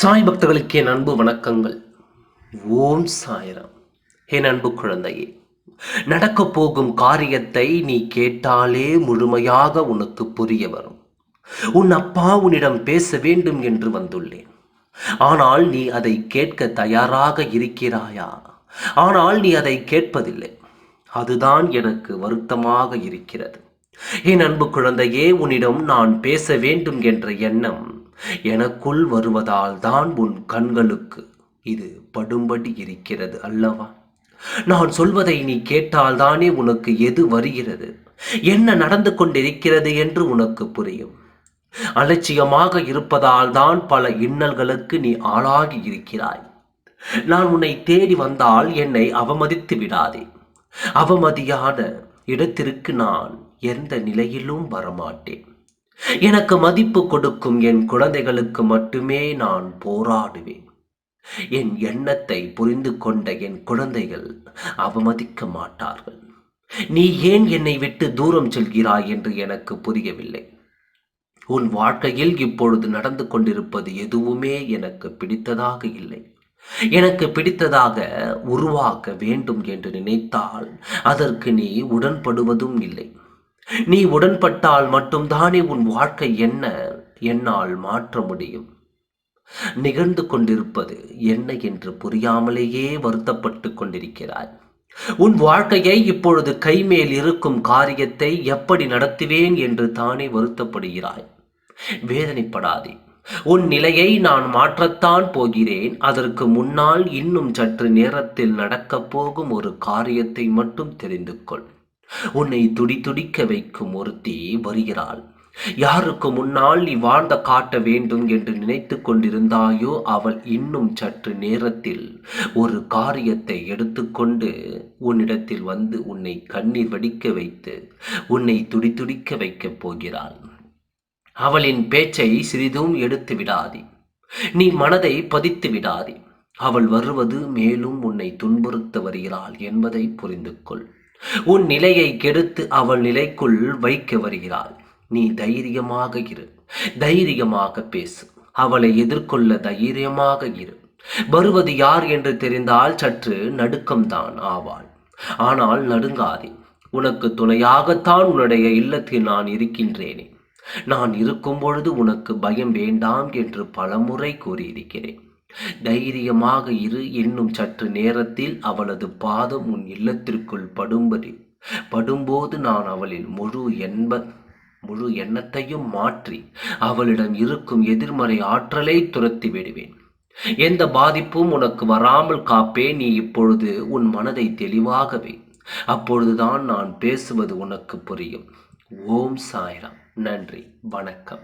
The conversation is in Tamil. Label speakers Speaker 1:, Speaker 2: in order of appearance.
Speaker 1: சாய் பக்தர்களுக்கு என் அன்பு வணக்கங்கள். ஓம் சாய்ராம். என் அன்பு குழந்தையே நடக்கப் போகும் காரியத்தை நீ கேட்டாலே முழுமையாக உனக்கு புரிய வரும். உன் அப்பா உன்னிடம் பேச வேண்டும் என்று வந்துள்ளேன். ஆனால் நீ அதை கேட்க தயாராக இருக்கிறாயா? ஆனால் நீ அதை கேட்பதில்லை. அதுதான் எனக்கு வருத்தமாக இருக்கிறது. என் அன்பு குழந்தையே உன்னிடம் நான் பேச வேண்டும் என்ற எண்ணம் எனக்குள் வருவதால் தான் உன் கண்களுக்கு இது படும்படி இருக்கிறது அல்லவா? நான் சொல்வதை நீ கேட்டால் தானே உனக்கு எது வருகிறது? என்ன நடந்து கொண்டிருக்கிறது என்று உனக்கு புரியும். அலட்சியமாக இருப்பதால் தான் பல இன்னல்களுக்கு நீ ஆளாகி இருக்கிறாய். நான் உன்னை தேடி வந்தால் என்னை அவமதித்து விடாதே. அவமதியான இடத்திற்கு நான் எந்த நிலையிலும் வரமாட்டேன். எனக்கு மதிப்பு கொடுக்கும் என் குழந்தைகளுக்கு மட்டுமே நான் போராடுவேன். என் எண்ணத்தை புரிந்து கொண்ட என் குழந்தைகள் அவமதிக்க மாட்டார்கள். நீ ஏன் என்னை விட்டு தூரம் செல்கிறாய் என்று எனக்கு புரியவில்லை. உன் வாழ்க்கையில் இப்பொழுது நடந்து கொண்டிருப்பது எதுவுமே எனக்கு பிடித்ததாக இல்லை. எனக்கு பிடித்ததாக உருவாக்க வேண்டும் என்று நினைத்தால் அதற்கு நீ உடன்படுவதும் இல்லை. நீ உடன்பட்டால் மட்டும்தானே உன் வாழ்க்கை என்ன? என்னால் மாற்ற முடியும். நிகழ்ந்து கொண்டிருப்பது என்ன என்று புரியாமலேயே வருத்தப்பட்டு கொண்டிருக்கிறாய். உன் வாழ்க்கையை இப்பொழுது கைமேல் இருக்கும் காரியத்தை எப்படி நடத்துவேன் என்று தானே வருத்தப்படுகிறாய். வேதனைப்படாதே. உன் நிலையை நான் மாற்றத்தான் போகிறேன். அதற்கு முன்னால் இன்னும் சற்று நேரத்தில் நடக்கப் போகும் ஒரு காரியத்தை மட்டும் தெரிந்து கொள் உன்னை துடிதுடிக்க வைக்கும் ஒருத்தி வருகிறாள். யாருக்கு முன்னால் நீ வாழ்ந்த காட்ட வேண்டும் என்று நினைத்து கொண்டிருந்தாயோ அவள் இன்னும் சற்று நேரத்தில் ஒரு காரியத்தை எடுத்துக்கொண்டு உன்னிடத்தில் வந்து உன்னை கண்ணீர் வடிக்க வைத்து உன்னை துடிதுடிக்க வைக்கப் போகிறாள். அவளின் பேச்சை சிறிதும் எடுத்து விடாதே. நீ மனதை பதித்து விடாதே. அவள் வருவது மேலும் உன்னை துன்புறுத்த வருகிறாள் என்பதை புரிந்து கொள் உன் நிலையை கெடுத்து அவள் நிலைக்குள் வைக்க வருகிறாள். நீ தைரியமாக இரு. தைரியமாக பேசு. அவளை எதிர்கொள்ள தைரியமாக இரு. வருவது யார் என்று தெரிந்தால் சற்று நடுக்கம்தான் ஆவாள். ஆனால் நடுங்காதே. உனக்கு துணையாகத்தான் உன்னுடைய இல்லத்தில் நான் இருக்கின்றேனே. நான் இருக்கும் பொழுது உனக்கு பயம் வேண்டாம் என்று பலமுறை கூறியிருக்கிறேன். தைரியமாக இரு என்னும் சற்று நேரத்தில் அவளது பாதம் உன் இல்லத்திற்குள் படும்படி படும்போது நான் அவளில் முழு என்ப முழு எண்ணத்தையும் மாற்றி அவளிடம் இருக்கும் எதிர்மறை ஆற்றலை துரத்தி விடுவேன். எந்த பாதிப்பும் உனக்கு வராமல் காப்பே நீ இப்பொழுது உன் மனதை தெளிவாகவே. அப்பொழுதுதான் நான் பேசுவது உனக்கு புரியும். ஓம் சாய்ராம். நன்றி. வணக்கம்.